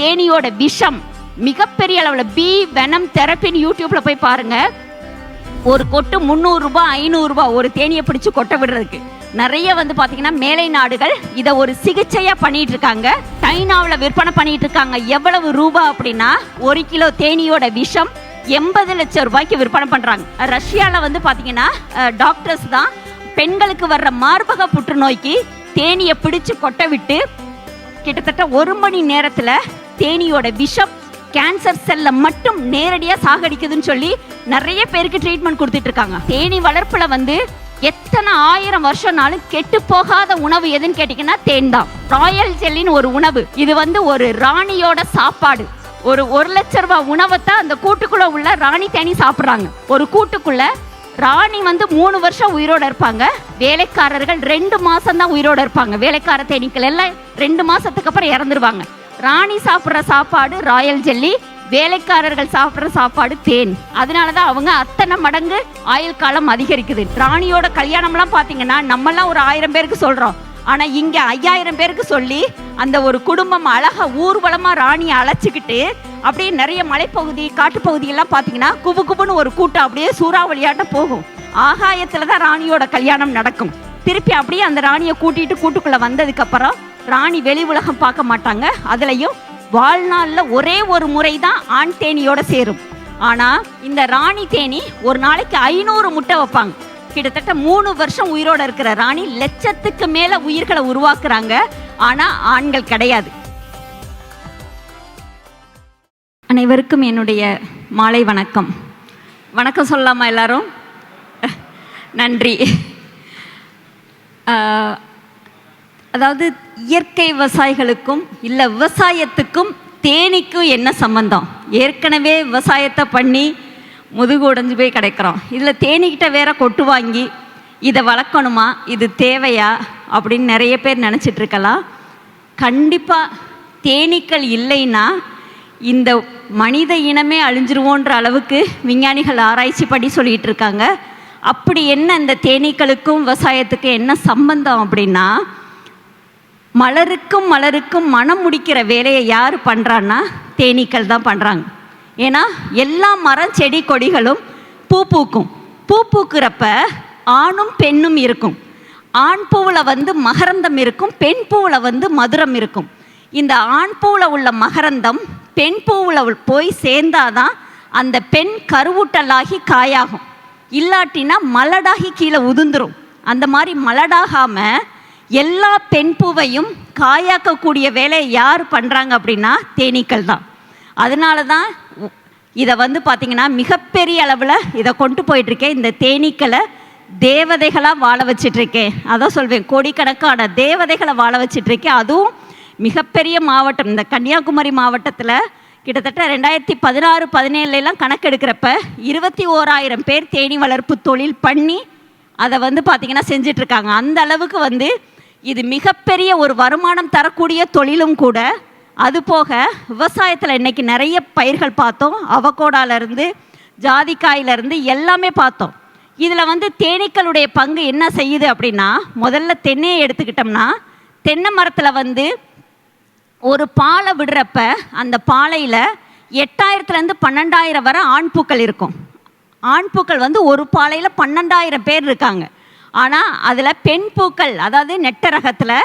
தேனியோட விஷம். மிகப்பெரிய அளவில் பி வெனம் தெரப்பின்னு யூடியூப்ல போய் பாருங்க. ஒரு கொட்டு முந்நூறு ரூபாய் ஐநூறு ரூபாய் ஒரு தேனியை பிடிச்சு கொட்ட விடுறதுக்கு. நிறைய வந்து பாத்தீங்கன்னா மேலை நாடுகள் இதை ஒரு சிகிச்சையா பண்ணிட்டு இருக்காங்க சைனாவில் விற்பனை பண்ணிட்டு இருக்காங்க எவ்வளவு ரூபாய் அப்படின்னா ஒரு கிலோ தேனியோட விஷம் எண்பது லட்சம் ரூபாய்க்கு விற்பனை பண்றாங்க. ரஷ்யால வந்து பாத்தீங்கன்னா டாக்டர்ஸ் தான் பெண்களுக்கு வர்ற மார்பக புற்றுநோய்க்கு தேனியை பிடிச்சு கொட்ட விட்டு கிட்டத்தட்ட ஒரு மணி நேரத்துல தேனியோட விஷம் கேன்சர் செல்ல மட்டும் நேரடியாக சாகடிக்குதுன்னு சொல்லி நிறைய பேருக்கு ட்ரீட்மெண்ட் கொடுத்துட்டு இருக்காங்க தேனி வளர்ப்பில் வந்து எத்தனை ஆயிரம் வருஷம்னாலும் கெட்டு போகாத உணவு எதுன்னு கேட்டிங்கன்னா தேன் தான். ராயல் ஜெல்லின்னு ஒரு உணவு. இது வந்து ஒரு ராணியோட சாப்பாடு. ஒரு ஒரு லட்ச ரூபா உணவை அந்த கூட்டுக்குள்ள உள்ள ராணி தேனி சாப்பிட்றாங்க. ஒரு கூட்டுக்குள்ள ராணி வந்து மூணு வருஷம் உயிரோட இருப்பாங்க. வேலைக்காரர்கள் ரெண்டு மாசம் தான் உயிரோட இருப்பாங்க. வேலைக்கார தேனீக்கள் எல்லாம் ரெண்டு மாசத்துக்கு அப்புறம் இறந்துருவாங்க. ராணி சாப்பிட்ற சாப்பாடு ராயல் ஜெல்லி வேலைக்காரர்கள் சாப்பிட்ற சாப்பாடு தேன். அதனால தான் அவங்க அத்தனை மடங்கு ஆயுள் காலம் அதிகரிக்குது. ராணியோட கல்யாணம்லாம் பார்த்தீங்கன்னா நம்மலாம் ஒரு ஆயிரம் பேருக்கு சொல்கிறோம் ஆனால் இங்கே ஐயாயிரம் பேருக்கு சொல்லி அந்த ஒரு குடும்பம் அழகாக ஊர்வலமாக ராணியை அழைச்சிக்கிட்டு அப்படியே நிறைய மலைப்பகுதி காட்டுப்பகுதியெல்லாம் பார்த்தீங்கன்னா குபு குபுன்னு ஒரு கூட்டம் அப்படியே சூறாவளியாட்டம் போகும். ஆகாயத்தில் தான் ராணியோட கல்யாணம் நடக்கும். திருப்பி அப்படியே அந்த ராணியை கூட்டிகிட்டு கூட்டுக்குள்ளே வந்ததுக்கப்புறம் ராணி வெளி உலகம் பார்க்க மாட்டாங்க. அதுலேயும் வாழ்நாளில் ஒரே ஒரு முறை தான் ஆண் தேனியோட சேரும். ஆனால் இந்த ராணி தேனி ஒரு நாளைக்கு ஐநூறு முட்டை வைப்பாங்க. கிட்டத்தட்ட மூணு வருஷம் உயிரோட இருக்கிற ராணி லட்சத்துக்கு மேல உயிர்களை உருவாக்குறாங்க. ஆனா ஆண்கள் கிடையாது. அனைவருக்கும் என்னுடைய மாலை வணக்கம். வணக்கம் சொல்லலாமா எல்லாரும்? நன்றி. அதாவது இயற்கை விவசாயிகளுக்கும் இல்லை விவசாயத்துக்கும் தேனீக்கும் என்ன சம்பந்தம்? ஏற்கனவே விவசாயத்தை பண்ணி முதுகு உடைஞ்சு போய் கிடைக்கிறோம். இதில் தேனீக்கிட்ட வேற கொட்டு வாங்கி இதை வளர்க்கணுமா? இது தேவையா? அப்படின்னு நிறைய பேர் நினச்சிட்டு இருக்கலாம். கண்டிப்பாக தேனீக்கள் இல்லைன்னா இந்த மனித இனமே அழிஞ்சிருவோன்ற அளவுக்கு விஞ்ஞானிகள் ஆராய்ச்சி படி சொல்லிகிட்டு இருக்காங்க. அப்படி என்ன இந்த தேனீக்களுக்கும் விவசாயத்துக்கும் என்ன சம்பந்தம் அப்படின்னா மலருக்கும் மலருக்கும் மனம் முடிக்கிற வேலையை யார் பண்ணுறான்னா தேனீக்கள் தான் பண்ணுறாங்க ஏன்னா எல்லா மரம் செடி கொடிகளும் பூ பூக்கும். பூ பூக்கிறப்ப ஆணும் பெண்ணும் இருக்கும். ஆண் பூவில் வந்து மகரந்தம் இருக்கும் பெண் பூவில் வந்து மதுரம் இருக்கும். இந்த ஆண் பூவில் உள்ள மகரந்தம் பெண் பூவில் போய் சேர்ந்தாதான் அந்த பெண் கருவூட்டலாகி காயாகும். இல்லாட்டினா மலடாகி கீழே உதிர்ந்துரும். அந்த மாதிரி மலடாகாமல் எல்லா பெண் பூவையும் காயாக்கக்கூடிய வேலையை யார் பண்ணுறாங்க அப்படின்னா தேனீக்கள் தான். அதனால தான் இதை வந்து பார்த்திங்கன்னா மிகப்பெரிய அளவில் இதை கொண்டு போயிட்டுருக்கேன். இந்த தேனீக்களை தேவதைகளாக வாழ வச்சிட்ருக்கேன் அதான் சொல்வேன் கோடிக்கணக்கான தேவதைகளை வாழ வச்சிட்ருக்கேன் அதுவும் மிகப்பெரிய மாவட்டம். இந்த கன்னியாகுமரி மாவட்டத்தில் கிட்டத்தட்ட ரெண்டாயிரத்தி பதினாறு பதினேழுலாம் கணக்கெடுக்கிறப்ப இருபத்தி ஓராயிரம் பேர் தேனி வளர்ப்பு தொழில் பண்ணி அதை வந்து பார்த்திங்கன்னா செஞ்சிட்ருக்காங்க அந்த அளவுக்கு வந்து இது மிகப்பெரிய ஒரு வருமானம் தரக்கூடிய தொழிலும் கூட. அது போக விவசாயத்தில் இன்னைக்கு நிறைய பயிர்கள் பார்த்தோம். அவகோடாலேருந்து ஜாதிக்காயிலேருந்து எல்லாமே பார்த்தோம். இதில் வந்து தேனீக்களுடைய பங்கு என்ன செய்யுது அப்படின்னா முதல்ல தென்னையை எடுத்துக்கிட்டோம்னா தென்னை மரத்தில் வந்து ஒரு பாலை விடுறப்ப அந்த பாலையில் எட்டாயிரத்துலேருந்து பன்னெண்டாயிரம் வரை ஆண் பூக்கள் இருக்கும். ஆண் பூக்கள் வந்து ஒரு பாலையில் பன்னெண்டாயிரம் பேர் இருக்காங்க. ஆனால் அதில் பெண் பூக்கள் அதாவது நெட்ட ரகத்தில்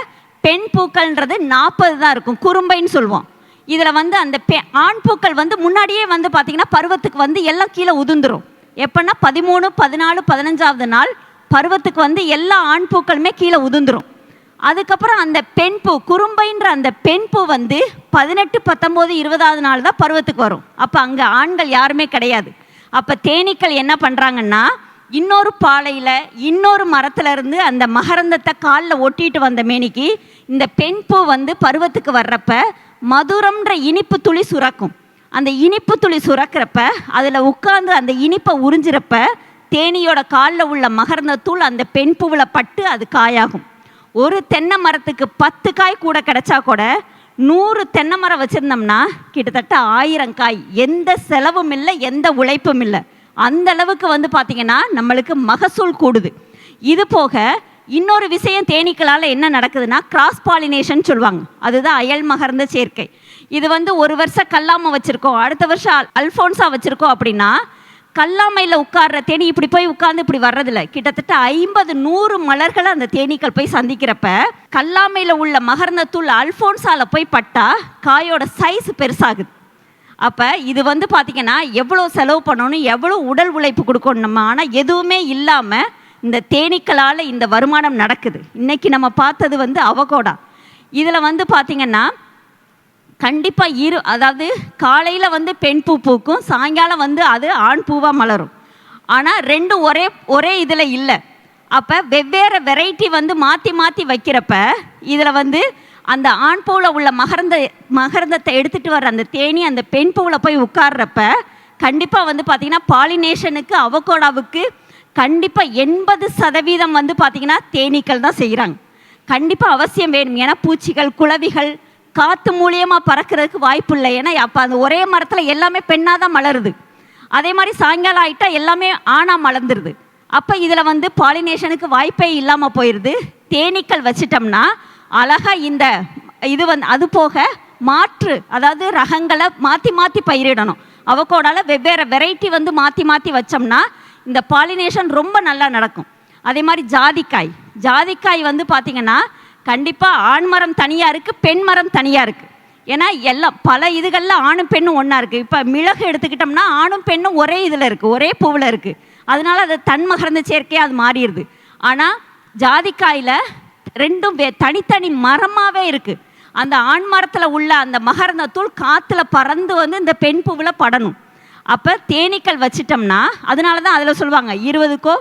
பெண் பூக்கள்ன்றது நாற்பது தான் இருக்கும். குறும்பைன்னு சொல்லுவோம். இதில் வந்து அந்த பெ ஆண் பூக்கள் வந்து முன்னாடியே வந்து பார்த்திங்கன்னா பருவத்துக்கு வந்து எல்லாம் கீழே உதுந்துரும் எப்போன்னா பதிமூணு பதினாலு பதினஞ்சாவது நாள் பருவத்துக்கு வந்து எல்லா ஆண் பூக்களுமே கீழே உதுந்துரும் அதுக்கப்புறம் அந்த பெண் பூ குறும்பைன்ற அந்த பெண் பூ வந்து பதினெட்டு பத்தொம்போது இருபதாவது நாள் தான் பருவத்துக்கு வரும். அப்போ அங்கே ஆண்கள் யாருமே கிடையாது. அப்போ தேனீக்கள் என்ன பண்ணுறாங்கன்னா இன்னொரு பாலையில் இன்னொரு மரத்துலேருந்து அந்த மகரந்தத்தை காலில் ஒட்டிட்டு வந்த மேனிக்கு இந்த பெண் பூ வந்து பருவத்துக்கு வர்றப்ப மதுரம்ன்ற இனிப்பு துளி சுரக்கும். அந்த இனிப்பு துளி சுரக்கிறப்ப அதில் உட்காந்து அந்த இனிப்பை உறிஞ்சிறப்ப தேனியோட காலில் உள்ள மகரந்தத்தூள் அந்த பெண் பூவில் பட்டு அது காயாகும். ஒரு தென்னை மரத்துக்கு பத்து காய் கூட கிடைச்சா கூட நூறு தென்னை மரம் வச்சுருந்தோம்னா கிட்டத்தட்ட ஆயிரம் காய். எந்த செலவும் இல்லை எந்த உழைப்பும் இல்லை. அந்த அளவுக்கு வந்து பார்த்திங்கன்னா நம்மளுக்கு மகசூல் கூடுது. இது போக இன்னொரு விஷயம் தேனீக்களால் என்ன நடக்குதுன்னா கிராஸ் பாலினேஷன் சொல்லுவாங்க. அதுதான் அயல் மகர்ந்த சேர்க்கை. இது வந்து ஒரு வருஷம் கல்லாம வச்சுருக்கோம். அடுத்த வருஷம் அல் அல்ஃபோன்ஸா வச்சுருக்கோம் அப்படின்னா கல்லாமையில் உட்கார்ற தேனி இப்படி போய் உட்கார்ந்து இப்படி வர்றதில்ல. கிட்டத்தட்ட ஐம்பது நூறு மலர்களை அந்த தேனீக்கள் போய் சந்திக்கிறப்ப கல்லாமையில் உள்ள மகர்ந்தத்தூள் அல்ஃபோன்ஸால போய் பட்டா காயோட சைஸ் பெருசாகுது. அப்போ இது வந்து பார்த்திங்கன்னா எவ்வளோ செலவு பண்ணணும் எவ்வளோ உடல் உழைப்பு கொடுக்கணும் நம்ம? ஆனால் எதுவுமே இல்லாமல் இந்த தேனீக்களால் இந்த வருமானம் நடக்குது. இன்றைக்கி நம்ம பார்த்தது வந்து அவகோடா. இதில் வந்து பார்த்திங்கன்னா கண்டிப்பாக இரு அதாவது காலையில் வந்து பெண் பூ பூக்கும் சாயங்காலம் வந்து அது ஆண் பூவாக மலரும். ஆனால் ரெண்டும் ஒரே ஒரே இதில் இல்லை. அப்போ வெவ்வேறு வெரைட்டி வந்து மாற்றி மாற்றி வைக்கிறப்ப இதில் வந்து அந்த ஆண் பூவில் உள்ள மகரந்த மகரந்தத்தை எடுத்துகிட்டு வர அந்த தேனி அந்த பெண் பூவில் போய் உட்கார்றப்ப கண்டிப்பாக வந்து பார்த்திங்கன்னா பாலினேஷனுக்கு அவகோடாவுக்கு கண்டிப்பாக எண்பது சதவீதம் வந்து பார்த்திங்கன்னா தேனீக்கள் தான் செய்கிறாங்க கண்டிப்பாக அவசியம் வேணும். ஏன்னா பூச்சிகள் குளவிகள் காற்று மூலியமாக பறக்கிறதுக்கு வாய்ப்பு இல்லை. ஏன்னா அப்போ அந்த ஒரே மரத்தில் எல்லாமே பெண்ணாக தான் மலருது. அதே மாதிரி சாயங்காலம் ஆகிட்டா எல்லாமே ஆணாக மலர்ந்துருது. அப்போ இதில் வந்து பாலினேஷனுக்கு வாய்ப்பே இல்லாமல் போயிடுது தேனீக்கள் வச்சிட்டோம்னா அழகாக இந்த இது வந்து அது போக மாற்று அதாவது ரகங்களை மாற்றி மாற்றி பயிரிடணும். அவக்கோடால வெவ்வேறு வெரைட்டி வந்து மாற்றி மாற்றி வச்சோம்னா இந்த பாலினேஷன் ரொம்ப நல்லா நடக்கும். அதே மாதிரி ஜாதிக்காய். ஜாதிக்காய் வந்து பார்த்திங்கன்னா கண்டிப்பாக ஆண் மரம் தனியாக இருக்குது பெண் மரம் தனியாக இருக்குது ஏன்னா எல்லாம் பல இதுகளில் ஆணும் பெண்ணும் ஒன்றா இருக்குது இப்போ மிளகு எடுத்துக்கிட்டோம்னா ஆணும் பெண்ணும் ஒரே இதில் இருக்குது ஒரே பூவில் இருக்குது அதனால அது தன்மகர்ந்த சேர்க்கையாக அது மாறிடுது. ஆனால் ஜாதிக்காயில் ரெண்டும் வே தனித்தனி மரமாகவே இருக்குது அந்த ஆண் மரத்தில் உள்ள அந்த மகரந்தத்தூள் காற்றுல பறந்து வந்து இந்த பெண் பூவில் படணும். அப்போ தேனீக்கள் வச்சிட்டோம்னா அதனால தான் அதில் சொல்லுவாங்க இருபதுக்கோ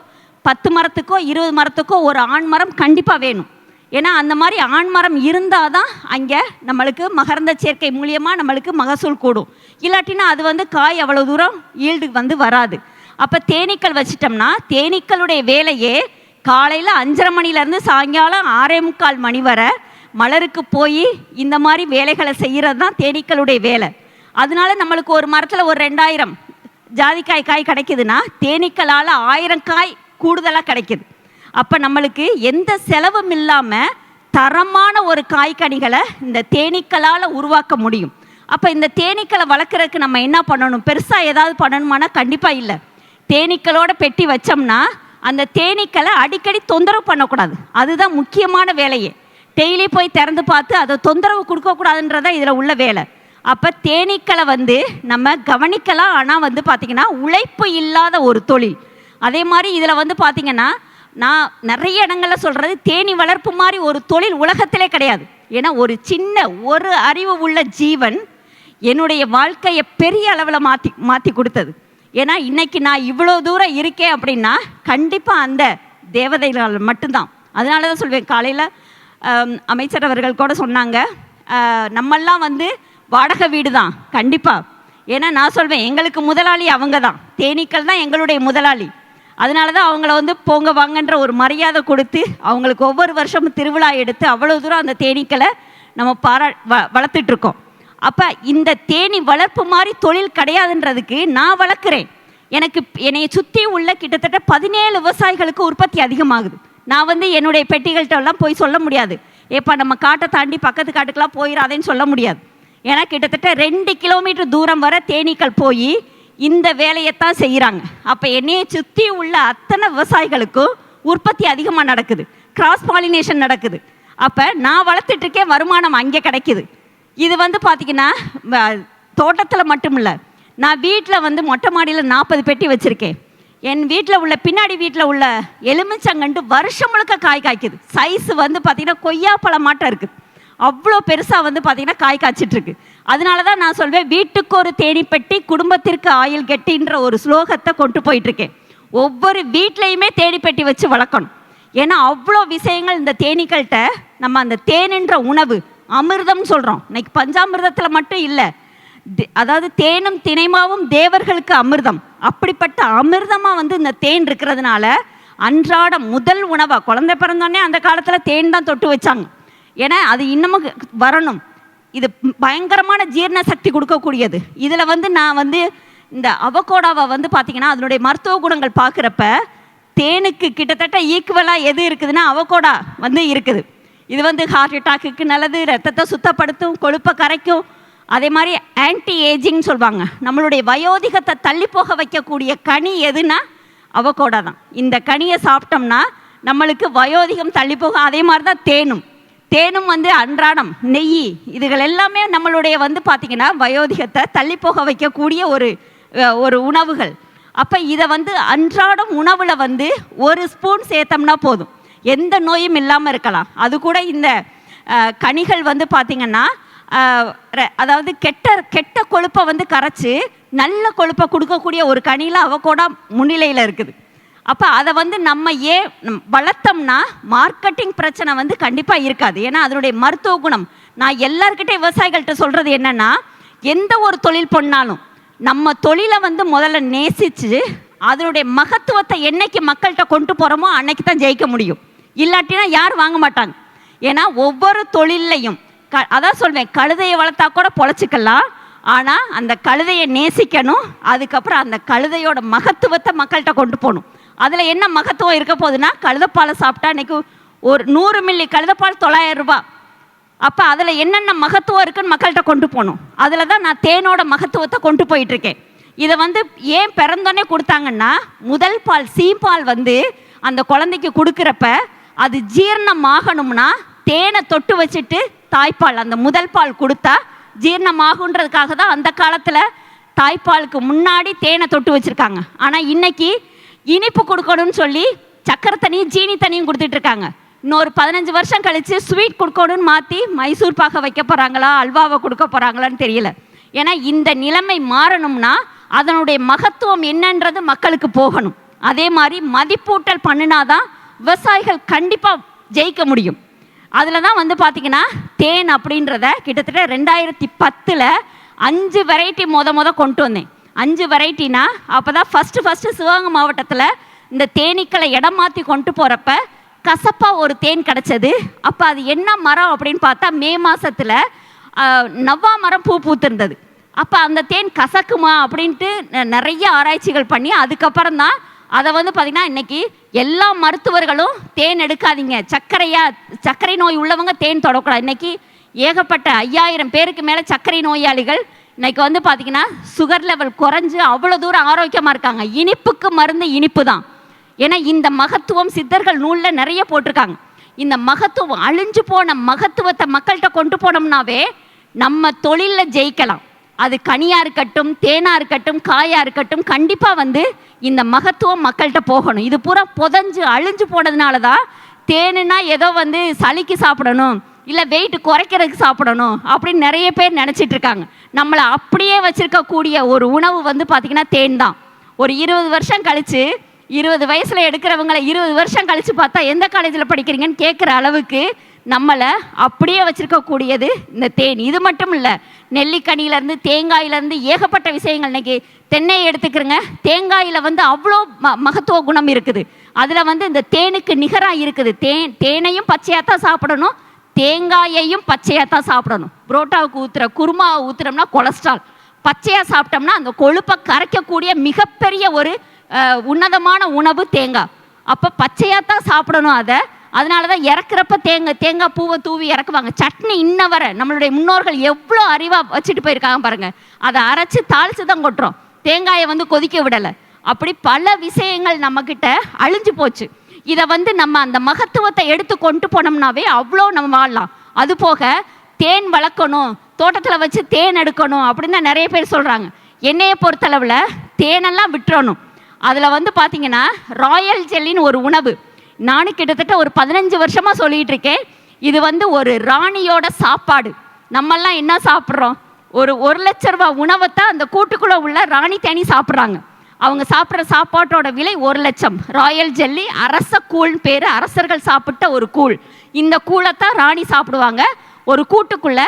பத்து மரத்துக்கோ இருபது மரத்துக்கோ ஒரு ஆண் மரம் கண்டிப்பாக வேணும். ஏன்னா அந்த மாதிரி ஆண் மரம் இருந்தால் தான் அங்கே நம்மளுக்கு மகரந்த சேர்க்கை மூலியமாக நம்மளுக்கு மகசூல் கூடும். இல்லாட்டினா அது வந்து காய் அவ்வளோ தூரம் ஈல்டு வந்து வராது. அப்போ தேனீக்கள் வச்சிட்டோம்னா தேனீக்களுடைய வேலையே காலையில் அஞ்சரை மணிலேருந்து சாயங்காலம் ஆறே முக்கால் மணி வரை மலருக்கு போய் இந்த மாதிரி வேலைகளை செய்கிறது தான் தேனீக்களுடைய வேலை. அதனால நம்மளுக்கு ஒரு மரத்தில் ஒரு ரெண்டாயிரம் ஜாதிக்காய் காய் கிடைக்குதுன்னா தேனீக்களால் ஆயிரம் காய் கூடுதலாக கிடைக்குது. அப்போ நம்மளுக்கு எந்த செலவும் இல்லாமல் தரமான ஒரு காய்கனிகளை இந்த தேனீக்களால் உருவாக்க முடியும். அப்போ இந்த தேனீக்களை வளர்க்குறதுக்கு நம்ம என்ன பண்ணணும்? பெருசாக ஏதாவது பண்ணணுமானா கண்டிப்பாக இல்லை. தேனீக்களோட பெட்டி வச்சோம்னா அந்த தேனீக்களை அடிக்கடி தொந்தரவு பண்ணக்கூடாது. அதுதான் முக்கியமான வேலையே. டெய்லி போய் திறந்து பார்த்து அதை தொந்தரவு கொடுக்கக்கூடாதுன்றதான் இதில் உள்ள வேலை. அப்போ தேனீக்களை வந்து நம்ம கவனிக்கலாம். ஆனால் வந்து பார்த்திங்கன்னா உழைப்பு இல்லாத ஒரு தொழில். அதே மாதிரி இதில் வந்து பார்த்திங்கன்னா நான் நிறைய இடங்களில் சொல்கிறது தேனி வளர்ப்பு மாதிரி ஒரு தொழில் உலகத்திலே கிடையாது. ஏன்னா ஒரு சின்ன ஒரு அறிவு உள்ள ஜீவன் என்னுடைய வாழ்க்கையை பெரிய அளவில் மாற்றி மாற்றி கொடுத்தது. ஏன்னா இன்னைக்கு நான் இவ்வளோ தூரம் இருக்கேன் அப்படின்னா கண்டிப்பாக அந்த தேவதைகளால் மட்டும்தான். அதனால தான் சொல்வேன் காலையில் அமைச்சர் அவர்கள் கூட சொன்னாங்க நம்மெல்லாம் வந்து வாடகை வீடு தான் கண்டிப்பாக ஏன்னா நான் சொல்வேன் எங்களுக்கு முதலாளி அவங்க தான் தேனீக்கள் தான் எங்களுடைய முதலாளி. அதனால தான் அவங்கள வந்து போங்க வாங்கன்ற ஒரு மரியாதை கொடுத்து அவங்களுக்கு ஒவ்வொரு வருஷமும் திருவிழா எடுத்து அவ்வளோ தூரம் அந்த தேனீக்களை நம்ம பாரா வ வளர்த்துட்ருக்கோம் அப்போ இந்த தேனி வளர்ப்பு மாதிரி தொழில் கிடையாதுன்றதுக்கு நான் வளர்க்குறேன். எனக்கு என்னை சுற்றி உள்ள கிட்டத்தட்ட பதினேழு விவசாயிகளுக்கு உற்பத்தி அதிகமாகுது. நான் வந்து என்னுடைய பெட்டிகள்கிட்ட எல்லாம் போய் சொல்ல முடியாது. ஏப்பா நம்ம காட்டை தாண்டி பக்கத்து காட்டுக்கெலாம் போயிடாதேன்னு சொல்ல முடியாது. ஏன்னா கிட்டத்தட்ட ரெண்டு கிலோமீட்டர் தூரம் வர தேனீக்கள் போய் இந்த வேலையைத்தான் செய்கிறாங்க அப்போ என்னையை சுற்றி உள்ள அத்தனை விவசாயிகளுக்கும் உற்பத்தி அதிகமாக நடக்குது. கிராஸ் பாலினேஷன் நடக்குது. அப்போ நான் வளர்த்துட்ருக்கேன் வருமானம் அங்கே கிடைக்குது. இது வந்து பார்த்தீங்கன்னா தோட்டத்தில் மட்டும் இல்லை நான் வீட்டில் வந்து மொட்டை மாடியில் நாற்பது பெட்டி வச்சுருக்கேன். என் வீட்டில் உள்ள பின்னாடி வீட்டில் உள்ள எலுமிச்சங்கண்டு வருஷம் முழுக்க காய் காய்க்குது. சைஸ் வந்து பார்த்தீங்கன்னா கொய்யாப்பழம் மாட்டம் இருக்குது அவ்வளோ பெருசாக வந்து பார்த்தீங்கன்னா காய் காய்ச்சிட்ருக்கு. அதனால தான் நான் சொல்வேன் வீட்டுக்கு ஒரு தேனி பெட்டி குடும்பத்திற்கு ஆயில் கெட்டின்ற ஒரு ஸ்லோகத்தை கொண்டு போயிட்டுருக்கேன் ஒவ்வொரு வீட்லேயுமே தேனி பெட்டி வச்சு வளர்க்கணும். ஏன்னா அவ்வளோ விஷயங்கள் இந்த தேனீக்கள்கிட்ட நம்ம அந்த தேனின்ற உணவு அமிர்தம்னு சொல்கிறோம் இன்னைக்கு பஞ்சாமிர்தத்தில் மட்டும் இல்லை. அதாவது தேனும் தினைமாவும் தேவர்களுக்கு அமிர்தம். அப்படிப்பட்ட அமிர்தமாக வந்து இந்த தேன் இருக்கிறதுனால அன்றாட முதல் உணவாக குழந்தை பிறந்தோடனே அந்த காலத்தில் தேன் தான் தொட்டு வச்சாங்க. ஏன்னா அது இன்னமும் வரணும். இது பயங்கரமான ஜீரண சக்தி கொடுக்கக்கூடியது. இதில் வந்து நான் வந்து இந்த அவகோடாவை வந்து பார்த்தீங்கன்னா அதனுடைய மருத்துவ குணங்கள் பார்க்குறப்ப தேனுக்கு கிட்டத்தட்ட ஈக்குவலாக எது இருக்குதுன்னா அவகோடா வந்து இருக்குது. இது வந்து ஹார்ட் அட்டாக்குக்கு நல்லது ரத்தத்தை சுத்தப்படுத்தும் கொழுப்பை கரைக்கும். அதே மாதிரி ஆன்டி ஏஜிங் சொல்லுவாங்க நம்மளுடைய வயோதிகத்தை தள்ளி போக வைக்கக்கூடிய கனி எதுனா அவகோடா தான். இந்த கனியை சாப்பிட்டோம்னா நம்மளுக்கு வயோதிகம் தள்ளி போக அதே மாதிரி தான் தேனும். தேனும் வந்து அன்றாடம் நெய் இதுகள் எல்லாமே நம்மளுடைய வந்து பார்த்திங்கன்னா வயோதிகத்தை தள்ளி போக வைக்கக்கூடிய ஒரு ஒரு உணவுகள். அப்போ இதை வந்து அன்றாடம் உணவில் வந்து ஒரு ஸ்பூன் சேர்த்தோம்னா போதும். எந்த நோயும் இல்லாமல் இருக்கலாம். அது கூட இந்த கனிகள் வந்து பார்த்திங்கன்னா அதாவது கெட்ட கெட்ட கொழுப்பை வந்து கரைச்சி நல்ல கொழுப்பை கொடுக்கக்கூடிய ஒரு கனியில் அவகோடா முன்னிலையில் இருக்குது. அப்போ அதை வந்து நம்ம ஏன் வளர்த்தோம்னா மார்க்கெட்டிங் பிரச்சனை வந்து கண்டிப்பாக இருக்காது. ஏன்னா அதனுடைய மருத்துவ குணம். நான் எல்லாருக்கிட்டே விவசாயிகள்கிட்ட சொல்கிறது என்னென்னா எந்த ஒரு தொழில் பண்ணாலும் நம்ம தொழிலை வந்து முதல்ல நேசித்து அதனுடைய மகத்துவத்தை என்னைக்கு மக்கள்கிட்ட கொண்டு போகிறோமோ அன்னைக்கு தான் ஜெயிக்க முடியும். இல்லாட்டினா யாரும் வாங்க மாட்டாங்க. ஏன்னா ஒவ்வொரு தொழில்லையும் க அதான் சொல்வேன் கழுதையை வளர்த்தா கூட பொழைச்சிக்கலாம். ஆனால் அந்த கழுதையை நேசிக்கணும். அதுக்கப்புறம் அந்த கழுதையோட மகத்துவத்தை மக்கள்கிட்ட கொண்டு போகணும். அதில் என்ன மகத்துவம் இருக்க போகுதுன்னா கழுதப்பாலை சாப்பிட்டா இன்னைக்கு ஒரு நூறு மில்லி கழுதப்பால் தொள்ளாயிரம் ரூபாய். அப்போ அதில் என்னென்ன மகத்துவம் இருக்குன்னு மக்கள்கிட்ட கொண்டு போகணும். அதில் தான் நான் தேனோட மகத்துவத்தை கொண்டு போயிட்டுருக்கேன். இதை வந்து ஏன் பிறந்தோன்னே கொடுத்தாங்கன்னா முதல் பால் சீம்பால் வந்து அந்த குழந்தைக்கு கொடுக்குறப்ப அது ஜீரணமாகணும்னா தேனை தொட்டு வச்சுட்டு தாய்ப்பால் அந்த முதல் பால் கொடுத்தா ஜீரணமாகுன்றதுக்காக தான் அந்த காலத்தில் தாய்ப்பாலுக்கு முன்னாடி தேனை தொட்டு வச்சுருக்காங்க. ஆனால் இன்னைக்கு இனிப்பு கொடுக்கணும்னு சொல்லி சக்கரை தண்ணியும் ஜீனி தண்ணியும் கொடுத்துட்ருக்காங்க. இன்னொரு பதினஞ்சு வருஷம் கழித்து ஸ்வீட் கொடுக்கணும்னு மாற்றி மைசூர் பாக வைக்க போகிறாங்களா அல்வாவை கொடுக்க போகிறாங்களான்னு தெரியல. ஏன்னா இந்த நிலைமை மாறணும்னா அதனுடைய மகத்துவம் என்னன்றது மக்களுக்கு போகணும். அதே மாதிரி மதிப்பூட்டல் பண்ணினாதான் விவசாயிகள் கண்டிப்பாக ஜெயிக்க முடியும். அதில் தான் வந்து பார்த்தீங்கன்னா தேன் அப்படின்றத கிட்டத்தட்ட ரெண்டாயிரத்தி பத்தில் அஞ்சு வெரைட்டி மொத மொத கொண்டு வந்தேன். அஞ்சு வெரைட்டினா அப்போ தான் ஃபஸ்ட்டு ஃபஸ்ட்டு சிவகங்கை மாவட்டத்தில் இந்த தேனீக்களை இடம் மாற்றி கொண்டு போகிறப்ப கசப்பாக ஒரு தேன் கிடச்சது. அப்போ அது என்ன மரம் அப்படின்னு பார்த்தா மே மாதத்தில் நவ்வா மரம் பூ பூத்திருந்தது. அப்போ அந்த தேன் கசக்குமா அப்படின்ட்டு ந- நிறைய ஆராய்ச்சிகள் பண்ணி அதுக்கப்புறம் தான் அதை வந்து பார்த்திங்கன்னா இன்னைக்கு எல்லா மருத்துவர்களும் தேன் எடுக்காதீங்க. சர்க்கரையா சர்க்கரை நோய் உள்ளவங்க தேன் தொடக்கூடாது. இன்னைக்கு ஏகப்பட்ட ஐயாயிரம் பேருக்கு மேலே சர்க்கரை நோயாளிகள் இன்னைக்கு வந்து பார்த்திங்கன்னா சுகர் லெவல் குறைஞ்சு அவ்வளோ தூரம் ஆரோக்கியமாக இருக்காங்க. இனிப்புக்கு மருந்து இனிப்பு தான். ஏன்னா இந்த மகத்துவம் சித்தர்கள் நூலில் நிறைய போட்டிருக்காங்க. இந்த மகத்துவம் அழிஞ்சு போன மகத்துவத்தை மக்கள்கிட்ட கொண்டு போனோம்னாவே நம்ம தொழிலில் ஜெயிக்கலாம். அது கனியாக இருக்கட்டும் தேனாக இருக்கட்டும் காயாக இருக்கட்டும் கண்டிப்பாக வந்து இந்த மகத்துவம் மக்கள்கிட்ட போகணும். இது பூரா புதஞ்சு அழிஞ்சு போனதுனால தான் தேனுனா ஏதோ வந்து சளிக்கு சாப்பிடணும் இல்லை வெயிட் குறைக்கிறதுக்கு சாப்பிடணும் அப்படின்னு நிறைய பேர் நினச்சிட்டு இருக்காங்க. நம்மளை அப்படியே வச்சுருக்கக்கூடிய ஒரு உணவு வந்து பார்த்திங்கன்னா தேன் தான். ஒரு இருபது வருஷம் கழித்து இருபது வயசில் எடுக்கிறவங்கள இருபது வருஷம் கழித்து பார்த்தா எந்த காலேஜில் படிக்கிறீங்கன்னு கேட்குற அளவுக்கு நம்மளை அப்படியே வச்சுருக்கக்கூடியது இந்த தேன். இது மட்டும் இல்லை நெல்லிக்கனியிலேருந்து தேங்காயிலேருந்து ஏகப்பட்ட விஷயங்கள். இன்னைக்கு தென்னையை எடுத்துக்கிறேங்க. தேங்காயில் வந்து அவ்வளோ ம மகத்துவ குணம் இருக்குது. அதில் வந்து இந்த தேனுக்கு நிகராக இருக்குது. தேன் தேனையும் பச்சையாக தான் சாப்பிடணும். தேங்காயையும் பச்சையாக தான் சாப்பிடணும். புரோட்டாவுக்கு ஊற்றுற குருமாவை ஊற்றுறோம்னா கொலஸ்ட்ரால். பச்சையாக சாப்பிட்டோம்னா அந்த கொழுப்பை கரைக்கக்கூடிய மிகப்பெரிய ஒரு உன்னதமான உணவு தேங்காய். அப்போ பச்சையாக தான் சாப்பிடணும் அதை. அதனால தான் இறக்குறப்ப தேங்காய் தேங்காய் பூவை தூவி இறக்குவாங்க. சட்னி இன்ன வர நம்மளுடைய முன்னோர்கள் எவ்வளோ அறிவாக வச்சுட்டு போயிருக்காங்க பாருங்கள் அதை அரைச்சி தாளித்து தான் கொட்டுறோம். தேங்காயை வந்து கொதிக்க விடலை. அப்படி பல விஷயங்கள் நம்மக்கிட்ட அழிஞ்சு போச்சு. இதை வந்து நம்ம அந்த மகத்துவத்தை எடுத்து கொண்டு போனோம்னாவே அவ்வளோ நம்ம வாழலாம். அது போக தேன் வளர்க்கணும் தோட்டத்தில் வச்சு தேன் எடுக்கணும் அப்படின்னு தான் நிறைய பேர் சொல்கிறாங்க என்னையை பொறுத்தளவில் தேனெல்லாம் விட்டுறணும். அதில் வந்து பார்த்தீங்கன்னா ராயல் ஜெல்லின்னு ஒரு உணவு. நானும் கிட்டத்தட்ட ஒரு பதினஞ்சு வருஷமாக சொல்லிகிட்டு இருக்கேன். இது வந்து ஒரு ராணியோட சாப்பாடு. நம்மெல்லாம் என்ன சாப்பிட்றோம்? ஒரு ஒரு லட்ச ரூபா உணவை தான் அந்த கூட்டுக்குள்ளே உள்ள ராணி தேனி சாப்பிட்றாங்க. அவங்க சாப்பிட்ற சாப்பாட்டோட விலை ஒரு லட்சம். ராயல் ஜெல்லி அரச கூழ்னு பேர் அரசர்கள் சாப்பிட்ட ஒரு கூழ். இந்த கூழைத்தான் ராணி சாப்பிடுவாங்க. ஒரு கூட்டுக்குள்ள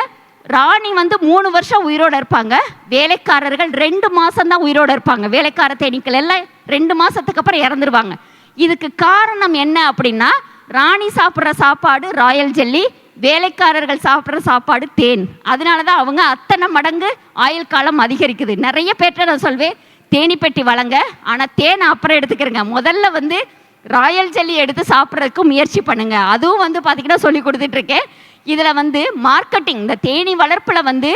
ராணி வந்து மூணு வருஷம் உயிரோட இருப்பாங்க. வேலைக்காரர்கள் ரெண்டு மாதம் தான் உயிரோடு இருப்பாங்க. வேலைக்கார தேனீக்கள் எல்லாம் ரெண்டு மாதத்துக்கு அப்புறம் இறந்துருவாங்க. இதுக்கு காரணம் என்ன அப்படின்னா ராணி சாப்பிட்ற சாப்பாடு ராயல் ஜெல்லி வேலைக்காரர்கள் சாப்பிட்ற சாப்பாடு தேன். அதனால தான் அவங்க அத்தனை மடங்கு ஆயுள் காலம் அதிகரிக்குது. நிறைய பேர்கிட்ட நான் சொல்வேன் தேனி பெட்டி வழங்க ஆனால் தேனை அப்புறம் எடுத்துக்கிறங்க. முதல்ல வந்து ராயல் ஜெல்லி எடுத்து சாப்பிட்றதுக்கு முயற்சி பண்ணுங்க. அதுவும் வந்து பார்த்தீங்கன்னா சொல்லி கொடுத்துட்ருக்கேன். இதில் வந்து மார்க்கெட்டிங் இந்த தேனி வளர்ப்பில் வந்து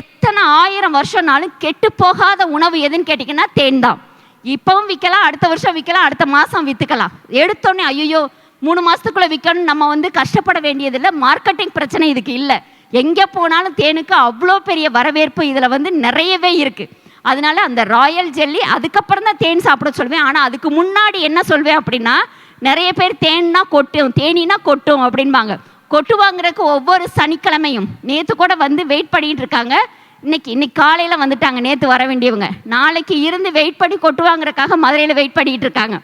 எத்தனை ஆயிரம் வருஷம்னாலும் கெட்டு போகாத உணவு எதுன்னு கேட்டிங்கன்னா தேன் தான். இப்பவும் விற்கலாம் அடுத்த வருஷம் விற்கலாம் அடுத்த மாதம் விற்றுக்கலாம் எடுத்தோடனே ஐயோ மூணு மாதத்துக்குள்ளே விற்கணும் நம்ம வந்து கஷ்டப்பட வேண்டியதில்லை. மார்க்கெட்டிங் பிரச்சனை இதுக்கு இல்லை. எங்கே போனாலும் தேனுக்கு அவ்வளோ பெரிய வரவேற்பு இதில் வந்து நிறையவே இருக்குது அதனால அந்த ராயல் ஜெல்லி அதுக்கப்புறம் தான் தேன் சாப்பிட சொல்வேன். ஆனால் அதுக்கு முன்னாடி என்ன சொல்வேன் அப்படின்னா நிறைய பேர் தேன்னா கொட்டும் தேனினா கொட்டும் அப்படின்பாங்க கொட்டு வாங்குறதுக்கு ஒவ்வொரு சனிக்கிழமையும். நேற்று கூட வந்து வெயிட் பண்ணிட்டு இருக்காங்க. இன்னைக்கு இன்னைக்கு காலையில் வந்துட்டாங்க நேற்று வர வேண்டியவங்க. நாளைக்கு இருந்து வெயிட் பண்ணி கொட்டுவாங்கறக்காக மதுரையில் வெயிட் பண்ணிட்டு இருக்காங்க.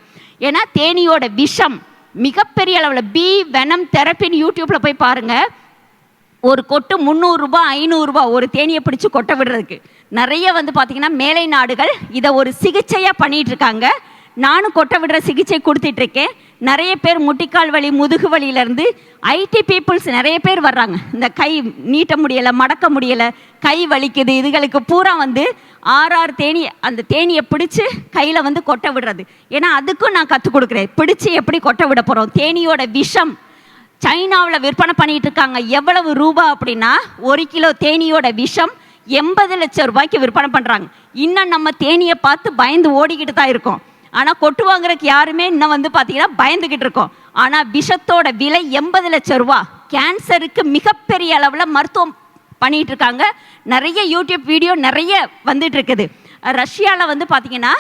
ஏன்னா தேனியோட விஷம் மிகப்பெரிய அளவில் பி வெனம் தெரப்பின்னு யூடியூப்பில் போய் பாருங்கள் ஒரு கொட்டு முந்நூறுரூபா ஐநூறுரூபா ஒரு தேனியை பிடிச்சி கொட்ட விடுறதுக்கு. நிறைய வந்து பார்த்திங்கன்னா மேலை நாடுகள் இதை ஒரு சிகிச்சையாக பண்ணிகிட்ருக்காங்க நானும் கொட்ட விடுற சிகிச்சை கொடுத்துட்ருக்கேன் நிறைய பேர் முட்டிக்கால் வலி முதுகு வலியிலேருந்து ஐடி பீப்புள்ஸ் நிறைய பேர் வர்றாங்க. இந்த கை நீட்ட முடியலை மடக்க முடியலை கை வலிக்குது. இதுகளுக்கு பூரா வந்து ஆறாறு தேனி அந்த தேனியை பிடிச்சி கையில் வந்து கொட்டை விடுறது. ஏன்னா அதுக்கும் நான் கற்றுக் கொடுக்குறேன். பிடிச்சி எப்படி கொட்டை விட போகிறோம் தேனியோட விஷம். சைனாவில் விற்பனை பண்ணிட்டு இருக்காங்க. எவ்வளவு ரூபா அப்படின்னா ஒரு கிலோ தேனியோட விஷம் எண்பது லட்சம் ரூபாய்க்கு விற்பனை பண்ணுறாங்க இன்னும் நம்ம தேனியை பார்த்து பயந்து ஓடிக்கிட்டு தான் இருக்கோம். ஆனால் கொட்டு வாங்குறதுக்கு யாருமே இன்னும் வந்து பார்த்தீங்கன்னா பயந்துக்கிட்டு இருக்கோம். ஆனால் விஷத்தோட விலை எண்பது லட்சம் ரூபா. கேன்சருக்கு மிகப்பெரிய அளவில் மருத்துவம் பண்ணிட்டு இருக்காங்க. நிறைய யூடியூப் வீடியோ நிறைய வந்துட்டு இருக்குது. ரஷ்யாவில் வந்து பார்த்தீங்கன்னா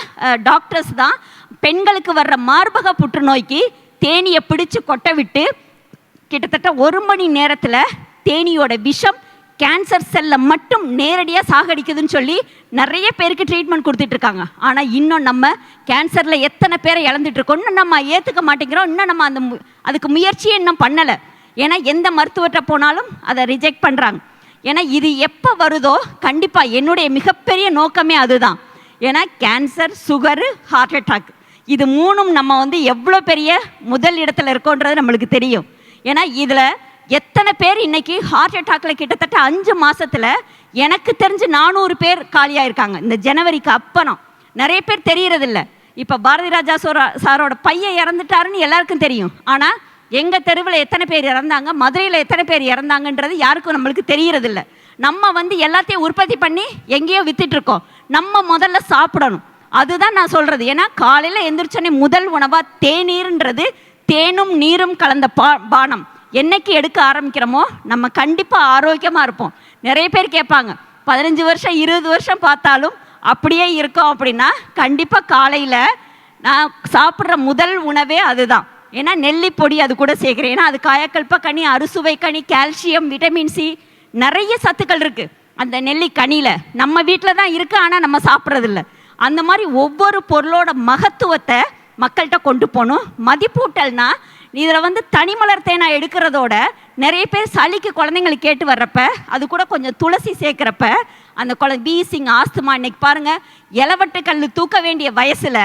டாக்டர்ஸ் தான் பெண்களுக்கு வர்ற மார்பக புற்றுநோய்க்கு தேனியை பிடிச்சு கொட்டை விட்டு கிட்டத்தட்ட ஒரு மணி நேரத்தில் தேனியோட விஷம் கேன்சர் செல்லை மட்டும் நேரடியாக சாகடிக்குதுன்னு சொல்லி நிறைய பேருக்கு ட்ரீட்மெண்ட் கொடுத்துட்டு இருக்காங்க ஆனால் இன்னும் நம்ம கேன்சரில் எத்தனை பேரை இழந்துட்டு இருக்கோம் இன்னும் நம்ம ஏற்றுக்க மாட்டேங்கிறோம் இன்னும் நம்ம அந்த மு- அதுக்கு முயற்சியை இன்னும் பண்ணலை. ஏன்னா எந்த மருத்துவர்கிட்ட போனாலும் அதை ரிஜெக்ட் பண்ணுறாங்க ஏன்னா இது எப்போ வருதோ கண்டிப்பாக என்னுடைய மிகப்பெரிய நோக்கமே அதுதான். ஏன்னா கேன்சர் சுகரு ஹார்ட் அட்டாக் இது மூணும் நம்ம வந்து எவ்வளோ பெரிய முதல் இடத்துல இருக்கோன்றது நம்மளுக்கு தெரியும். ஏன்னா இதில் எத்தனை பேர் இன்னைக்கு ஹார்ட் அட்டாக்ல கிட்டத்தட்ட அஞ்சு மாசத்துல எனக்கு தெரிஞ்சு நானூறு பேர் காலியாக இருக்காங்க இந்த ஜனவரிக்கு அப்புறம் நிறைய பேர் தெரியறதில்ல. இப்போ பாரதி ராஜா சோரா சாரோட பையன் இறந்துட்டாருன்னு எல்லாருக்கும் தெரியும். ஆனால் எங்கள் தெருவில் எத்தனை பேர் இறந்தாங்க மதுரையில் எத்தனை பேர் இறந்தாங்கன்றது யாருக்கும் நம்மளுக்கு தெரியறதில்ல. நம்ம வந்து எல்லாத்தையும் உற்பத்தி பண்ணி எங்கேயோ வித்துட்ருக்கோம் நம்ம முதல்ல சாப்பிடணும். அதுதான் நான் சொல்கிறது ஏன்னா காலையில் எந்திரிச்சோன்னே முதல் உணவாக தேநீர்ன்றது தேனும் நீரும் கலந்த பா பானம். என்னைக்கு எடுக்க ஆரம்பிக்கிறோமோ நம்ம கண்டிப்பாக ஆரோக்கியமாக இருப்போம். நிறைய பேர் கேட்பாங்க பதினஞ்சு வருஷம் இருபது வருஷம் பார்த்தாலும் அப்படியே இருக்கோம் அப்படின்னா கண்டிப்பாக காலையில் நான் சாப்பிட்ற முதல் உணவே அதுதான். ஏன்னா நெல்லி பொடி அது கூட சேர்க்குறேன். ஏன்னா அது காயக்கல்ப கனி அறுசுவை கனி கால்சியம் விட்டமின் சி நிறைய சத்துக்கள் இருக்குது அந்த நெல்லி கனியில் நம்ம வீட்டில் தான் இருக்குது ஆனால் நம்ம சாப்பிட்றதில்ல. அந்த மாதிரி ஒவ்வொரு பொருளோட மகத்துவத்தை மக்கள்கிட்ட கொண்டு போகணும். மதிப்பூட்டல்னா இதில் வந்து தனிமலர் தேனா எடுக்கிறதோட நிறைய பேர் சளிக்கு குழந்தைங்களுக்கு கேட்டு வர்றப்ப அது கூட கொஞ்சம் துளசி சேர்க்குறப்ப அந்த குழந்தை பீசிங் ஆஸ்துமா இன்னைக்கு பாருங்க இலவட்டு கல் தூக்க வேண்டிய வயசில்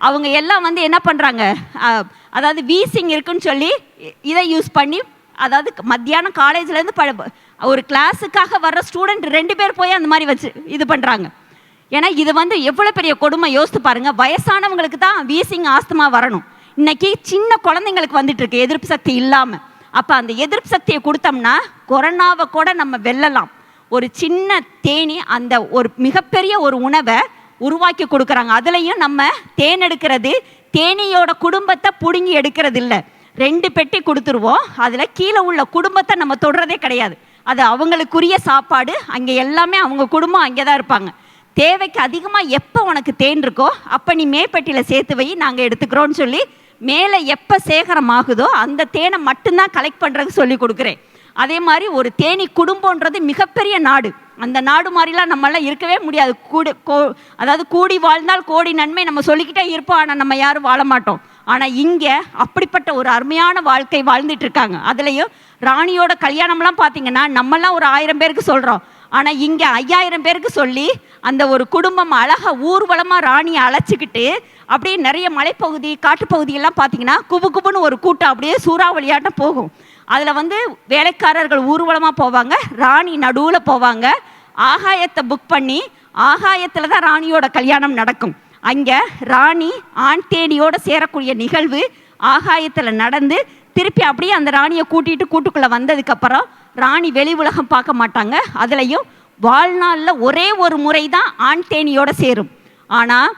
அவங்க எல்லாம் வந்து என்ன பண்ணுறாங்க அதாவது வீசிங் இருக்குன்னு சொல்லி இதை யூஸ் பண்ணி அதாவது மத்தியானம் காலேஜ்லேருந்து ப ஒரு கிளாஸுக்காக வர்ற ஸ்டூடெண்ட் ரெண்டு பேர் போய் அந்த மாதிரி வச்சு இது பண்ணுறாங்க ஏன்னா இது வந்து எவ்வளோ பெரிய கொடுமை யோசித்து பாருங்க வயசானவங்களுக்கு தான் வீசிங் ஆஸ்துமா வரணும். இன்னைக்கு சின்ன குழந்தைங்களுக்கு வந்துட்டு இருக்கு எதிர்ப்பு சக்தி இல்லாமல் அப்போ அந்த எதிர்ப்பு சக்தியை கொடுத்தோம்னா கொரோனாவை கூட நம்ம வெல்லலாம். ஒரு சின்ன தேனி அந்த ஒரு மிகப்பெரிய ஒரு உணவை உருவாக்கி கொடுக்குறாங்க. அதுலேயும் நம்ம தேன் எடுக்கிறது தேனியோட குடும்பத்தை பிடுங்கி எடுக்கிறது இல்லை ரெண்டு பெட்டி கொடுத்துருவோம். அதில் கீழே உள்ள குடும்பத்தை நம்ம தொடுறதே கிடையாது. அது அவங்களுக்குரிய சாப்பாடு. அங்கே எல்லாமே அவங்க குடும்பம் அங்கே தான் இருப்பாங்க. தேவைக்கு அதிகமாக எப்போ உனக்கு தேன் இருக்கோ அப்போ நீ மேப்பெட்டியில் சேர்த்து வை நாங்கள் எடுத்துக்கிறோன்னு சொல்லி மேலே எப்போ சேகரம் ஆகுதோ அந்த தேனை மட்டும்தான் கலெக்ட் பண்ணுறதுக்கு சொல்லி கொடுக்குறேன். அதே மாதிரி ஒரு தேனி குடும்பன்றது மிகப்பெரிய நாடு. அந்த நாடு மாதிரிலாம் நம்மளாம் இருக்கவே முடியாது. கூடு கோ அதாவது கூடி வாழ்ந்தால் கோடி நன்மை நம்ம சொல்லிக்கிட்டே இருப்போம். ஆனால் நம்ம யாரும் வாழ மாட்டோம். ஆனால் இங்கே அப்படிப்பட்ட ஒரு அருமையான வாழ்க்கை வாழ்ந்துட்டு இருக்காங்க. அதுலேயும் ராணியோட கல்யாணம்லாம் பார்த்தீங்கன்னா நம்மலாம் ஒரு ஆயிரம் பேருக்கு சொல்கிறோம் ஆனால் இங்கே ஐயாயிரம் பேருக்கு சொல்லி அந்த ஒரு குடும்பம் அழகாக ஊர்வலமாக ராணியை அழைச்சிக்கிட்டு அப்படியே நிறைய மலைப்பகுதி காட்டுப்பகுதியெல்லாம் பார்த்தீங்கன்னா குபு குபுன்னு ஒரு கூட்டம் அப்படியே சூறாவளியாட்டம் போகும். அதில் வந்து வேலைக்காரர்கள் ஊர்வலமாக போவாங்க ராணி நடுவில் போவாங்க. ஆகாயத்தை புக் பண்ணி ஆகாயத்தில் தான் ராணியோட கல்யாணம் நடக்கும். அங்கே ராணி ஆண் தேனியோட சேரக்கூடிய நிகழ்வு ஆகாயத்தில் நடந்து திருப்பி அப்படியே அந்த ராணியை கூட்டிட்டு கூட்டுக்குள்ளே வந்ததுக்கப்புறம் ராணி வெளி உலகம் பார்க்க மாட்டாங்க. அதுலேயும் வாழ்நாளில் ஒரே ஒரு முறை தான் ஆண் தேனியோட சேரும். ஆனால்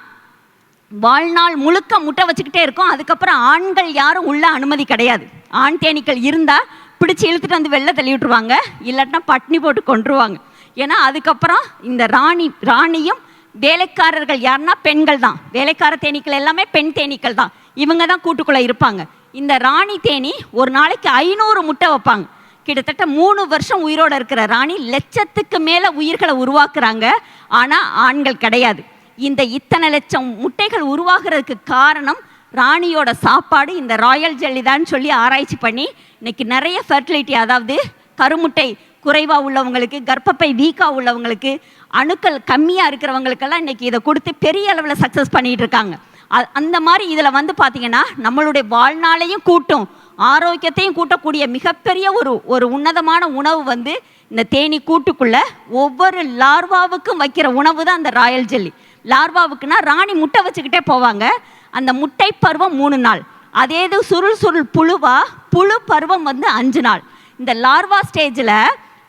வாழ்நாள் முழுக்க முட்டை வச்சுக்கிட்டே இருக்கும். அதுக்கப்புறம் ஆண்கள் யாரும் உள்ள அனுமதி கிடையாது. ஆண் தேனீக்கள் இருந்தால் பிடிச்சி இழுத்துட்டு வந்து வெளில தள்ளி விட்டுருவாங்க. இல்லாட்டினா பட்னி போட்டு கொண்டுருவாங்க ஏன்னா அதுக்கப்புறம் இந்த ராணி ராணியும் வேலைக்காரர்கள் யாருன்னா பெண்கள் தான். வேலைக்கார தேனீக்கள் எல்லாமே பெண் தேனீக்கள் தான். இவங்க தான் கூட்டுக்குள்ளே இருப்பாங்க. இந்த ராணி தேனி ஒரு நாளைக்கு ஐநூறு முட்டை வைப்பாங்க. கிட்டத்தட்ட மூணு வருஷம் உயிரோட இருக்கிற ராணி லட்சத்துக்கு மேலே உயிர்களை உருவாக்குறாங்க. ஆனால் ஆண்கள் கிடையாது. இந்த இத்தனை லட்சம் முட்டைகள் உருவாகிறதுக்கு காரணம் ராணியோட சாப்பாடு இந்த ராயல் ஜெல்லி தான் சொல்லி ஆராய்ச்சி பண்ணி இன்னைக்கு நிறைய ஃபெர்டிலிட்டி அதாவது கருமுட்டை குறைவாக உள்ளவங்களுக்கு கர்ப்பப்பை வீக்காக உள்ளவங்களுக்கு அணுக்கள் கம்மியாக இருக்கிறவங்களுக்கெல்லாம் இன்னைக்கு இதை கொடுத்து பெரிய அளவில் சக்ஸஸ் பண்ணிகிட்டு இருக்காங்க. அ- அந்த மாதிரி இதில் வந்து பார்த்திங்கன்னா நம்மளுடைய வாழ்நாளையும் கூட்டும். ஆரோக்கியத்தையும் கூட்டக்கூடிய மிகப்பெரிய ஒரு ஒரு உன்னதமான உணவு வந்து இந்த தேனி கூட்டுக்குள்ள ஒவ்வொரு லார்வாவுக்கும் வைக்கிற உணவு தான் அந்த ராயல் ஜெல்லி. லார்வாவுக்குன்னா ராணி முட்டை வச்சுக்கிட்டே போவாங்க. அந்த முட்டை பருவம் மூணு நாள். அதே இது சுருள் சுருள் புழுவா புழு பருவம் வந்து அஞ்சு நாள். இந்த லார்வா ஸ்டேஜில்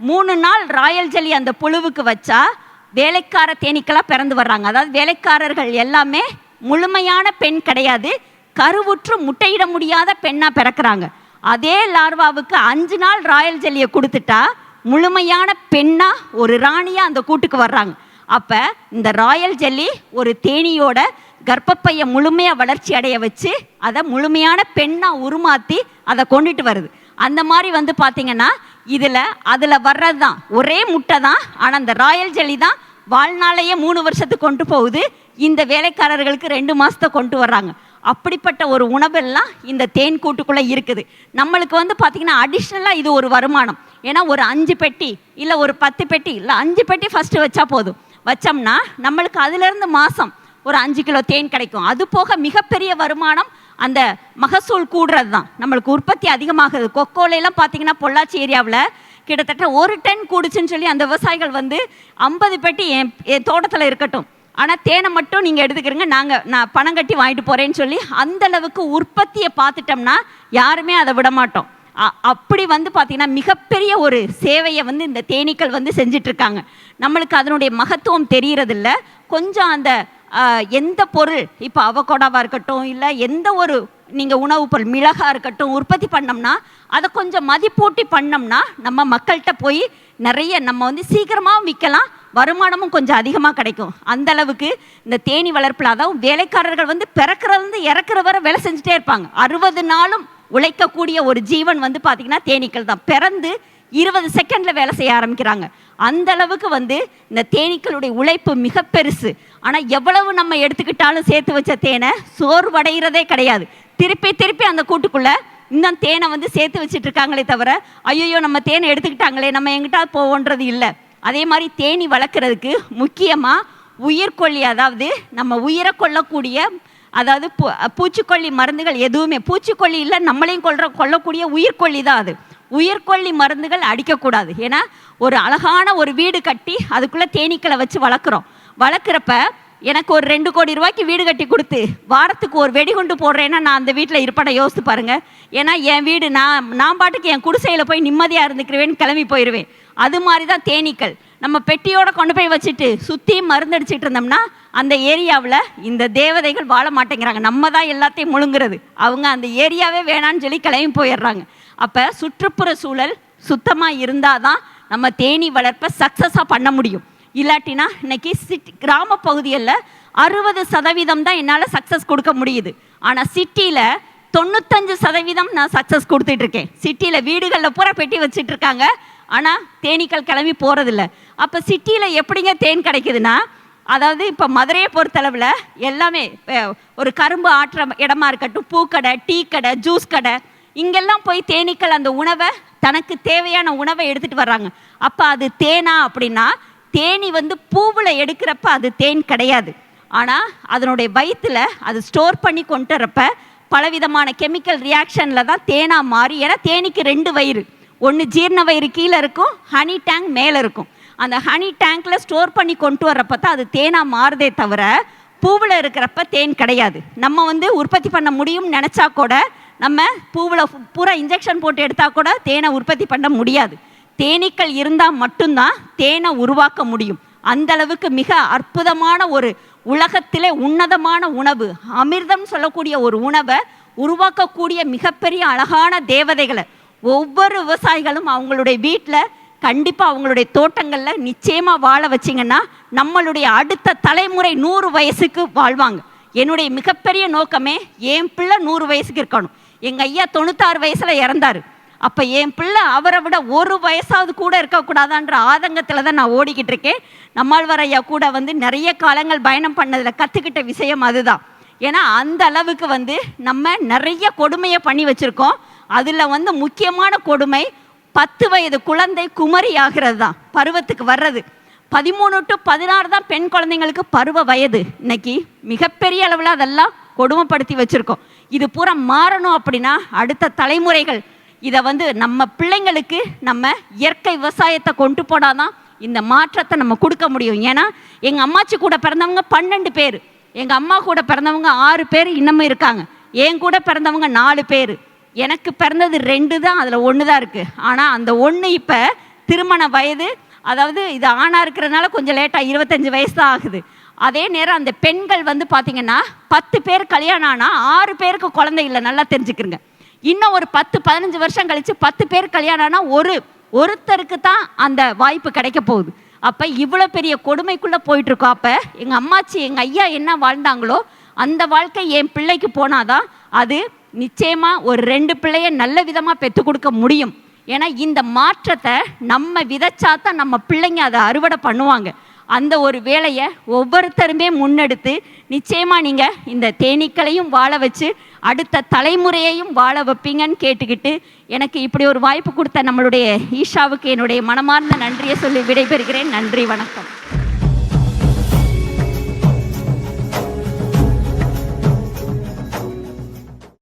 மூணு நாள் ராயல் ஜெல்லி அந்த புழுவுக்கு வச்சா வேலைக்கார தேனீக்களாக பிறந்து வர்றாங்க. அதாவது வேலைக்காரர்கள் எல்லாமே முழுமையான பெண் கிடையாது. கருவுற்று முட்டையிட முடியாத பெண்ணாக பிறக்கிறாங்க. அதே லார்வாவுக்கு அஞ்சு நாள் ராயல் ஜெல்லியை கொடுத்துட்டா முழுமையான பெண்ணா ஒரு ராணியா அந்த கூட்டுக்கு வர்றாங்க. அப்ப இந்த ராயல் ஜெல்லி ஒரு தேனியோட கர்ப்பப்பையை முழுமையா வளர்ச்சி அடைய வச்சு அதை முழுமையான பெண்ணா உருமாத்தி அதை கொண்டுட்டு வருது. அந்த மாதிரி வந்து பாத்தீங்கன்னா இதுல அதுல வர்றது தான் ஒரே முட்டை தான் ஆனா அந்த ராயல் ஜெல்லி தான் வாழ்நாளையே மூணு வருஷத்துக்கு கொண்டு போகுது. இந்த வேலைக்காரர்களுக்கு ரெண்டு மாசத்தை கொண்டு வர்றாங்க. அப்படிப்பட்ட ஒரு உணவெல்லாம் இந்த தேன் கூட்டுக்குள்ளே இருக்குது. நம்மளுக்கு வந்து பார்த்திங்கன்னா அடிஷ்னலாக இது ஒரு வருமானம். ஏன்னா ஒரு அஞ்சு பெட்டி இல்லை ஒரு பத்து பெட்டி இல்லை அஞ்சு பெட்டி ஃபஸ்ட்டு வச்சா போதும். வச்சோம்னா நம்மளுக்கு அதுலேருந்து மாதம் ஒரு அஞ்சு கிலோ தேன் கிடைக்கும். அது போக மிகப்பெரிய வருமானம் அந்த மகசூல் கூடுறது தான் நம்மளுக்கு உற்பத்தி அதிகமாகுது. கொக்கோலையெல்லாம் பார்த்தீங்கன்னா பொள்ளாச்சி ஏரியாவில் கிட்டத்தட்ட ஒரு டன் கூடுச்சுன்னு சொல்லி அந்த விவசாயிகள் வந்து ஐம்பது பெட்டி என் என் தோட்டத்தில் இருக்கட்டும். ஆனால் தேனை மட்டும் நீங்கள் எடுத்துக்கிறீங்க. நாங்கள் நான் பணம் கட்டி வாங்கிட்டு போகிறேன்னு சொல்லி அந்த அளவுக்கு உற்பத்தியை பார்த்துட்டோம்னா யாருமே அதை விட மாட்டோம். அ- அப்படி வந்து பார்த்தீங்கன்னா மிகப்பெரிய ஒரு சேவையை வந்து இந்த தேனீக்கள் வந்து செஞ்சிட்ருக்காங்க. நம்மளுக்கு அதனுடைய மகத்துவம் தெரிகிறதில்ல கொஞ்சம் அந்த எந்த பொருள் இப்போ அவகோடாவாக இருக்கட்டும் இல்லை எந்த ஒரு நீங்கள் உணவுப் பொருள் மிளகா இருக்கட்டும் உற்பத்தி பண்ணோம்னா அதை கொஞ்சம் மதிப்பூட்டி பண்ணோம்னா நம்ம மக்கள்கிட்ட போய் நிறைய நம்ம வந்து சீக்கிரமாகவும் விற்கலாம். வருமானமும் கொஞ்சம் அதிகமாக கிடைக்கும். அந்த அளவுக்கு இந்த தேனி வளர்ப்பில் அதாவது வேலைக்காரர்கள் வந்து பிறக்கிறது இறக்குற வரை வேலை செஞ்சுட்டே இருப்பாங்க. அறுபது நாளும் உழைக்கக்கூடிய ஒரு ஜீவன் வந்து பார்த்திங்கன்னா தேனீக்கள் தான். பிறந்து இருபது செகண்டில் வேலை செய்ய ஆரம்பிக்கிறாங்க. அந்த அளவுக்கு வந்து இந்த தேனீக்களுடைய உழைப்பு மிக பெருசு. ஆனால் எவ்வளவு நம்ம எடுத்துக்கிட்டாலும் சேர்த்து வச்ச தேனை சோர்வடைகிறதே கிடையாது. திருப்பி திருப்பி அந்த கூட்டுக்குள்ளே இன்னும் தேனை வந்து சேர்த்து வச்சுட்டு இருக்காங்களே தவிர ஐயோ நம்ம தேனை எடுத்துக்கிட்டாங்களே நம்ம எங்கிட்ட போவோன்றது இல்லை. அதே மாதிரி தேனி வளர்க்குறதுக்கு முக்கியமாக உயிர்கொல்லி அதாவது நம்ம உயிரை கொல்லக்கூடிய அதாவது பூ பூச்சிக்கொல்லி மருந்துகள் எதுவுமே பூச்சிக்கொல்லி இல்லை நம்மளையும் கொல்ற கொல்லக்கூடிய உயிர்கொல்லி தான் அது. உயிர்கொல்லி மருந்துகள் அடிக்கக்கூடாது. ஏன்னா ஒரு அழகான ஒரு வீடு கட்டி அதுக்குள்ளே தேனீக்களை வச்சு வளர்க்குறோம். வளர்க்குறப்ப எனக்கு ஒரு ரெண்டு கோடி ரூபாய்க்கு வீடு கட்டி கொடுத்து வாரத்துக்கு ஒரு வெடிகுண்டு போடுறேன்னா நான் அந்த வீட்டில் இருப்பேன் யோசித்து பாருங்கள் ஏன்னா என் வீடு நான் நான் பாட்டுக்கு என் குடிசையில் போய் நிம்மதியாக இருந்துக்கிறவேன்னு கிளம்பி போயிடுவேன் அது மாதிரி தான் தேனீக்கள். நம்ம பெட்டியோட கொண்டு போய் வச்சுட்டு சுற்றி மருந்தடிச்சிட்டு இருந்தோம்னா அந்த ஏரியாவில் இந்த தேவதைகள் வாழ மாட்டேங்கிறாங்க. நம்ம தான் எல்லாத்தையும் முழுங்குறது. அவங்க அந்த ஏரியாவே வேணான்னு சொல்லி கிளம்பி போயிடுறாங்க. அப்போ சுற்றுப்புற சூழல் சுத்தமாக இருந்தால் தான் நம்ம தேனி வளர்ப்பை சக்ஸஸாக பண்ண முடியும். இல்லாட்டினா இன்னைக்கு சிட்டி கிராம பகுதிகளில் அறுபது சதவீதம் தான் என்னால் சக்ஸஸ் கொடுக்க முடியுது. ஆனால் சிட்டியில் தொண்ணூத்தஞ்சு சதவீதம் நான் சக்ஸஸ் கொடுத்துட்ருக்கேன் சிட்டியில் வீடுகளில் பூரா பெட்டி வச்சுட்டு இருக்காங்க. ஆனால் தேனீக்கள் கிளம்பி போகிறதில்ல அப்போ சிட்டியில் எப்படிங்க தேன் கிடைக்குதுன்னா அதாவது இப்போ மதுரையை பொறுத்தளவில் எல்லாமே ஒரு கரும்பு ஆற்ற இடமா இருக்கட்டும் பூக்கடை டீ கடை ஜூஸ் கடை இங்கெல்லாம் போய் தேனீக்கள் அந்த உணவை தனக்கு தேவையான உணவை எடுத்துகிட்டு வர்றாங்க. அப்போ அது தேனா அப்படின்னா தேனி வந்து பூவில் எடுக்கிறப்ப அது தேன் கிடையாது. ஆனால் அதனுடைய வயிற்றில் அது ஸ்டோர் பண்ணி கொண்டு வரப்ப பலவிதமான கெமிக்கல் ரியாக்ஷனில் தான் தேனாக மாறி ஏன்னா தேனிக்கு ரெண்டு வயிறு. ஒன்று ஜீரண வயிறு கீழே இருக்கும் ஹனி டேங்க் மேலே இருக்கும். அந்த ஹனி டேங்க்கில் ஸ்டோர் பண்ணி கொண்டு வர்றப்ப தான் அது தேனாக மாறுதே தவிர பூவில் இருக்கிறப்ப தேன் கிடையாது. நம்ம வந்து உற்பத்தி பண்ண முடியும்னு நினச்சா கூட நம்ம பூவில் பூரா இன்ஜெக்ஷன் போட்டு எடுத்தால் கூட தேனை உற்பத்தி பண்ண முடியாது. தேனீக்கள் இருந்தால் மட்டும்தான் தேனை உருவாக்க முடியும். அந்த அளவுக்கு மிக அற்புதமான ஒரு உலகத்திலே உன்னதமான உணவு அமிர்தம் சொல்லக்கூடிய ஒரு உணவை உருவாக்கக்கூடிய மிகப்பெரிய அழகான தேவதைகளை ஒவ்வொரு விவசாயிகளும் அவங்களுடைய வீட்டில் கண்டிப்பாக அவங்களுடைய தோட்டங்களில் நிச்சயமாக வாழ வச்சிங்கன்னா நம்மளுடைய அடுத்த தலைமுறை நூறு வயசுக்கு வாழ்வாங்க. என்னுடைய மிகப்பெரிய நோக்கமே என் பிள்ளை நூறு வயசுக்கு இருக்கணும். எங்கள் ஐயா தொண்ணூத்தாறு வயசில் இறந்தாரு. அப்போ என் பிள்ளை அவரை விட ஒரு வயசாவது கூட இருக்கக்கூடாதான்ற ஆதங்கத்தில் தான் நான் ஓடிக்கிட்டு இருக்கேன். நம்மாழ்வார் ஐயா கூட வந்து நிறைய காலங்கள் பயணம் பண்ணதில் கற்றுக்கிட்ட விஷயம் அதுதான். ஏன்னா அந்த அளவுக்கு வந்து நம்ம நிறைய கொடுமையை பண்ணி வச்சுருக்கோம். அதில் வந்து முக்கியமான கொடுமை பத்து வயது குழந்தை குமரி ஆகிறது தான் பருவத்துக்கு வர்றது. பதிமூணு டு பதினாறு தான் பெண் குழந்தைங்களுக்கு பருவ வயது. இன்னைக்கு மிகப்பெரிய அளவில் அதெல்லாம் கொடுமைப்படுத்தி வச்சுருக்கோம். இது பூரா மாறணும் அப்படின்னா அடுத்த தலைமுறைகள் இதை வந்து நம்ம பிள்ளைங்களுக்கு நம்ம இயற்கை விவசாயத்தை கொண்டு போனாதான் இந்த மாற்றத்தை நம்ம கொடுக்க முடியும். ஏன்னா எங்கள் அம்மாச்சி கூட பிறந்தவங்க பன்னெண்டு பேர். எங்கள் அம்மா கூட பிறந்தவங்க ஆறு பேர் இன்னமும் இருக்காங்க. என் கூட பிறந்தவங்க நாலு பேர். எனக்கு பிறந்தது ரெண்டு தான் அதில் ஒன்று தான் இருக்குது ஆனால் அந்த ஒன்று இப்போ திருமண வயது அதாவது இது ஆணாக இருக்கிறதுனால கொஞ்சம் லேட்டாக இருபத்தஞ்சி வயசு தான் ஆகுது. அதே நேரம் அந்த பெண்கள் வந்து பார்த்தீங்கன்னா பத்து பேர் கல்யாணம் ஆனால் ஆறு பேருக்கு குழந்தை இல்லை நல்லா தெரிஞ்சுக்கிறங்க இன்னும் ஒரு பத்து பதினஞ்சு வருஷம் கழித்து பத்து பேர் கல்யாணம் ஆனால் ஒரு ஒருத்தருக்கு தான் அந்த வாய்ப்பு கிடைக்க போகுது. அப்போ இவ்வளோ பெரிய கொடுமைக்குள்ளே போயிட்டுருக்கோம். அப்போ எங்கள் அம்மாச்சி எங்கள் ஐயா என்ன வாழ்ந்தாங்களோ அந்த வாழ்க்கை என் பிள்ளைக்கு போனாதான் அது நிச்சயமாக ஒரு ரெண்டு பிள்ளைய நல்ல விதமாக பெற்றுக் கொடுக்க முடியும். ஏன்னா இந்த மாற்றத்தை நம்ம விதைச்சாதான் நம்ம பிள்ளைங்க அதை அறுவடை பண்ணுவாங்க. அந்த ஒரு வேலையை ஒவ்வொருத்தருமே முன்னெடுத்து நிச்சயமாக நீங்கள் இந்த தேனீக்களையும் வாழ வச்சு அடுத்த தலைமுறையையும் வாழ வைப்பீங்கன்னு கேட்டுக்கிட்டு எனக்கு இப்படி ஒரு வாய்ப்பு கொடுத்த நம்மளுடைய ஈஷாவுக்கு என்னுடைய மனமார்ந்த நன்றியை சொல்லி விடைபெறுகிறேன். நன்றி வணக்கம்.